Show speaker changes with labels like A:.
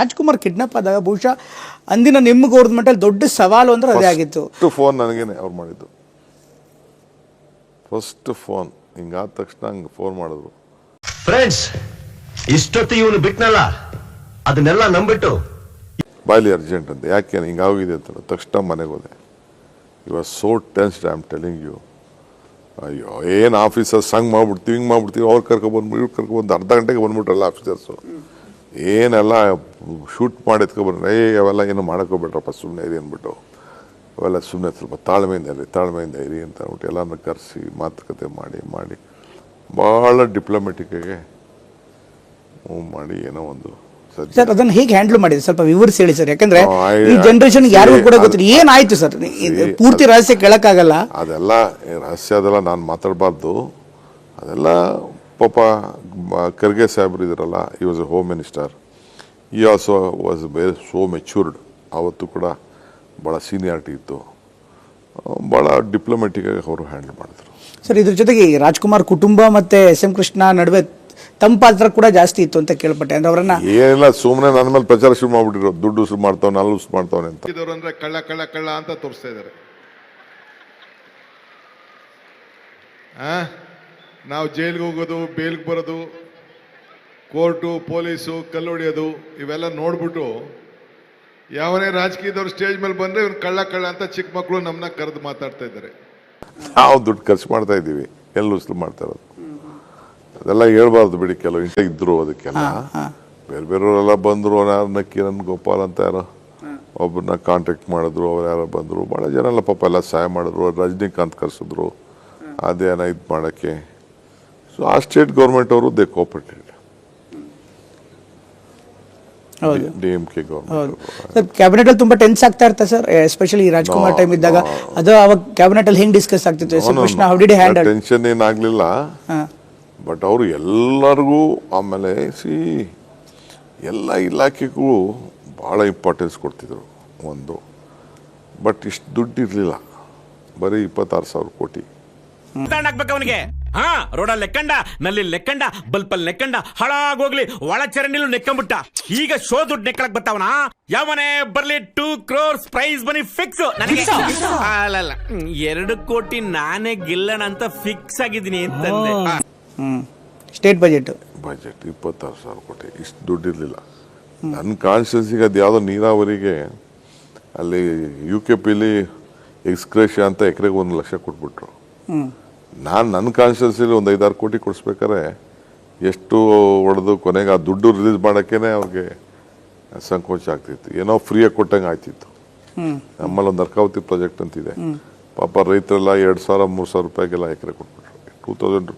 A: Rajkumar kidnap ಆದಾಗ ಬಹುಶಃ ಅಂದಿನ ನಿಮ್ಮ ಗೌರ್ಮೆಂಟಲ್ಲಿ ದೊಡ್ಡ ಸವಾಲು ಅಂದ್ರೆ ಅದೇ ಆಗಿತ್ತು.
B: ಫಸ್ಟ್ ಫೋನ್ ನನಗೇನೆ ಅವ್ರು ಮಾಡಿದ್ದು. ಫಸ್ಟ್ ಫೋನ್ ಹಿಂಗಾದ ತಕ್ಷಣ ಹಂಗೆ ಫೋನ್ ಮಾಡಿದ್ರು.
C: ಫ್ರೆಂಡ್ಸ್ ಇಷ್ಟೊತ್ತು ಇವನು ಬಿಟ್ನಲ್ಲ? ಅದನ್ನೆಲ್ಲ ನಂಬಿಟ್ಟು.
B: ಬಾಯ್ಲಿ ಅರ್ಜೆಂಟ್ ಅಂತ. ಯಾಕೆ ಹಿಂಗಾಗಿದೆ ಅಂತ ತಕ್ಷಣ ಮನೆಗೆ ಹೋದೆ. You are so tensed I am telling you ಅಯ್ಯೋ ಏನು ಆಫೀಸರ್ಸ್ ಹಂಗೆ ಮಾಡ್ಬಿಡ್ತೀವಿ ಹಿಂಗೆ ಮಾಡ್ಬಿಡ್ತೀವಿ. ಅವ್ರು ಕರ್ಕೊಬಂದು ಇವ್ರು ಕರ್ಕೊಬಂದು ಅರ್ಧ ಗಂಟೆಗೆ ಬಂದ್ಬಿಟ್ರಲ್ಲ ಆಫೀಸರ್ಸು ಏನೆಲ್ಲ ಶೂಟ್ ಮಾಡಿ ಎತ್ಕೊಬರ್ರಿ ಏ ಅವೆಲ್ಲ ಏನು ಮಾಡೋಕ್ಕೋಗ್ಬೇಡ್ರಪ್ಪ ಸುಮ್ಮನೆ ಇರಿ ಅಂದ್ಬಿಟ್ಟು. ಅವೆಲ್ಲ ಸುಮ್ಮನೆ ಸ್ವಲ್ಪ ತಾಳ್ಮೆಯಿಂದ ಇರಿ ತಾಳ್ಮೆಯಿಂದ ಇರಿ ಅಂತ ಅಂದ್ಬಿಟ್ಟು ಎಲ್ಲರನ್ನ ಕರೆಸಿ ಮಾತುಕತೆ ಮಾಡಿ ಮಾಡಿ. ಭಾಳ ಡಿಪ್ಲೊಮೆಟಿಕ್ಕಾಗೆ ಮೂವ್ ಮಾಡಿ ಏನೋ ಒಂದು
A: ಸರ್ ಅದನ್ನ ಹೇಗೆ ಹ್ಯಾಂಡಲ್ ಮಾಡಿದೆ ಸ್ವಲ್ಪ ವಿವರಿಸಿ ಹೇಳಿ ಸರ್. ಯಾಕಂದ್ರೆ ಈ ಜನರೇಷನ್ ಯಾರಿಗೂ ಕೂಡ ಗೊತ್ತಿಲ್ಲ. ಏನಾಯ್ತು ಸರ್? ಪೂರ್ತಿ ರಹಸ್ಯ ಕೇಳಕ್ಕಾಗಲ್ಲ.
B: ಅದೆಲ್ಲ ರಹಸ್ಯ ಅದೆಲ್ಲ ನಾನು ಮಾತಾಡಬಾರ್ದು. ಅದೆಲ್ಲ ಪಾಪ ಖರ್ಗೆ ಸಾಹೇಬ್ರು ಇದ್ರಲ್ಲ he was a home minister he also was very so matured ಆವತ್ತು ಕೂಡ ಭಾಳ ಸೀನಿಯಾರಿಟಿ ಇತ್ತು. ಭಾಳ ಡಿಪ್ಲೊಮೆಟಿಕ್ಕಾಗಿ ಅವರು ಹ್ಯಾಂಡಲ್ ಮಾಡಿದ್ರು.
A: ಸರ್ ಇದ್ರ ಜೊತೆಗೆ ಈ ರಾಜ್ಕುಮಾರ್ ಕುಟುಂಬ ಮತ್ತೆ ಎಸ್ ಎಂ ಕೃಷ್ಣ ನಡುವೆ ತಮ್ಮ ಪಾತ್ರ ಕೂಡ ಜಾಸ್ತಿ ಇತ್ತು ಅಂತ ಕೇಳ್ಪಟ್ಟೆ. ಅಂದ್ರೆ ಅವರನ್ನ
B: ಏನಿಲ್ಲ ಸುಮ್ಮನೆ ನನ್ನ ಮೇಲೆ ಪ್ರಚಾರ ಶುರು ಮಾಡ್ಬಿಟ್ಟಿರೋ ದುಡ್ಡು ಶುರು ಮಾಡ್ತಾವನೆ ಅಲ್ಲಿ ಉಸಿರು ಮಾಡ್ತಾವನೆ ಅಂತ.
D: ಇದ್ದವ್ರು ಅಂದ್ರೆ ಕಳ್ಳ ಕಳ್ಳ ಕಳ್ಳ ಅಂತ ತೋರಿಸ್ತಾ ಇದ್ದಾರೆ. ನಾವು ಜೈಲಿಗೆ ಹೋಗೋದು ಬೇಲ್ಗೆ ಬರೋದು ಕೋರ್ಟು ಪೊಲೀಸು ಕಲ್ಲು ಹೊಡೆಯೋದು ಇವೆಲ್ಲ ನೋಡ್ಬಿಟ್ಟು ಯಾವನೇ ರಾಜಕೀಯದವ್ರು ಸ್ಟೇಜ್ ಮೇಲೆ ಬಂದ್ರೆ ಇವ್ರು ಕಳ್ಳ ಕಳ್ಳ ಅಂತ ಚಿಕ್ಕ ಮಕ್ಕಳು ನಮ್ಮನ್ನ ಕರೆದು ಮಾತಾಡ್ತಾ ಇದ್ದಾರೆ.
B: ನಾವು ದುಡ್ಡು ಖರ್ಚು ಮಾಡ್ತಾ ಇದ್ದೀವಿ. ಎಲ್ಲ ಉಸಲು ಮಾಡ್ತಾ ಇರೋದು. ಅದೆಲ್ಲ ಹೇಳ್ಬಾರ್ದು ಬಿಡಿ ಕೆಲವು ಇಂಟ ಇದ್ರು ಅದಕ್ಕೆಲ್ಲ. ಬೇರೆ ಬೇರೆಯವರೆಲ್ಲ ಬಂದರು ಯಾರು ನನ್ನ ಗೋಪಾಲ್ ಅಂತ ಯಾರೋ. ಒಬ್ಬರನ್ನ ಕಾಂಟ್ಯಾಕ್ಟ್ ಮಾಡಿದ್ರು ಅವ್ರು ಯಾರೋ ಬಂದರು. ಭಾಳ ಜನ ಎಲ್ಲ ಪಾಪ ಎಲ್ಲ ಸಹಾಯ ಮಾಡಿದ್ರು. ರಜನಿಕಾಂತ್ ಕರೆಸಿದ್ರು. ಅದೇನ ಇದು ಮಾಡೋಕ್ಕೆ. ಸೊ ಆ ಸ್ಟೇಟ್ ಗೌರ್ಮೆಂಟ್ ಅವರು they cooperated D M K
A: ಹೌದು.
B: ಗೌರ್ಮೆಂಟ್
A: ಸರ್ ಕ್ಯಾಬಿನೆಟ್ ಅಲ್ಲಿ ತುಂಬಾ ಟೆನ್ಸ್ ಆಗ್ತಾ ಇರ್ತಾ ಸರ್. ಎಸ್ಪೆಷಲಿ ರಾಜ್ಕುಮಾರ್ ಟೈಮ್ ಇದ್ದಾಗ. ಅದು ಅವಾಗ ಕ್ಯಾಬಿನೆಟ್ ಅಲ್ಲಿ ಹೆಂಗ್ ಡಿಸ್ಕಸ್ ಆಗ್ತಿತ್ತು? S M Krishna how did handle
B: tension ಏನಾಗ್ಲಿಲ್ಲ but ಅವರು ಎಲ್ಲರಿಗೂ ಆಮೇಲೆ ಸಿ ಎಲ್ಲ ಇಲಾಖೆಗೂ ಭಾಳ ಇಂಪಾರ್ಟೆನ್ಸ್ ಕೊಡ್ತಿದ್ರು ಒಂದು. ಬಟ್ ಇಷ್ಟು ದುಡ್ಡು ಇರಲಿಲ್ಲ. ಬರೀ ಇಪ್ಪತ್ತಾರು ಸಾವಿರ ಕೋಟಿ.
E: ಆಗ್ಬೇಕು ಅವನಿಗೆ ಹಾ ರೋಡಲ್ಲಿ ಲೆಕ್ಕಂಡ ನಲ್ಲಿ ಲೆಕ್ಕಂಡ ಬಲ್ಪಲ್ ಲೆಕ್ಕಂಡ ಹಾಳಾಗೋಗ್ಲಿ ಒಳ ಚರಂಡಿಲು ನೆಕ್ಕಂಬಿಟ್ಟ. ಈಗ ಶೋ ದುಡ್ಡು ನೆಕ್ಕಳಕ್ ಬರ್ತಾವನ ಯಾವನೇ ಬರ್ಲಿ ಟೂ ಕ್ರೋರ್ಸ್ ಪ್ರೈಸ್ ಬನ್ನಿ ಫಿಕ್ಸ್ ನನಗೆ? ಅಲ್ಲಲ್ಲ ಹ್ಮ್, ಎರಡು ಕೋಟಿ ನಾನೇ ಗೆಲ್ಲಣ ಅಂತ ಫಿಕ್ಸ್ ಆಗಿದ್ದೀನಿ ಅಂತಂದೆ
A: ಸ್ಟೇಟ್ ಬಜೆಟ್.
B: ಬಜೆಟ್ ಇಪ್ಪತ್ತಾರು ಸಾವಿರ ಕೋಟಿ ಇಷ್ಟು ದುಡ್ಡು ಇರಲಿಲ್ಲ. ನನ್ನ ಕಾನ್ಸ್ಟಿಟ್ಯೂನ್ಸಿಗೆ ಅದು ಯಾವುದೋ ನೀರಾವರಿಗೆ ಅಲ್ಲಿ ಯು ಕೆ ಪಿಲಿ ಎಕ್ಸ್ಕ್ರೇಷ ಅಂತ ಎಕರೆಗೆ ಒಂದು ಲಕ್ಷ ಕೊಟ್ಬಿಟ್ರು. ನಾನು ನನ್ನ ಕಾನ್ಸ್ಟಿಟ್ಯೂನ್ಸಿಲಿ ಒಂದು ಐದಾರು ಕೋಟಿ ಕೊಡಿಸ್ಬೇಕಾದ್ರೆ ಎಷ್ಟು ಹೊಡೆದು ಕೊನೆಗೆ ಆ ದುಡ್ಡು ರಿಲೀಸ್ ಮಾಡೋಕ್ಕೇ ಅವ್ರಿಗೆ ಸಂಕೋಚ ಆಗ್ತಿತ್ತು. ಏನೋ ಫ್ರೀಯಾಗಿ ಕೊಟ್ಟಂಗೆ ಆಯ್ತಿತ್ತು. ನಮ್ಮಲ್ಲಿ ಒಂದು ಅರ್ಕಾವತಿ ಪ್ರಾಜೆಕ್ಟ್ ಅಂತಿದೆ. ಪಾಪ ರೈತರೆಲ್ಲ ಎರಡು ಸಾವಿರ ಮೂರು ಸಾವಿರ ರೂಪಾಯಿಗೆಲ್ಲ ಎಕರೆ ಕೊಟ್ಬಿಟ್ರು. Two thousand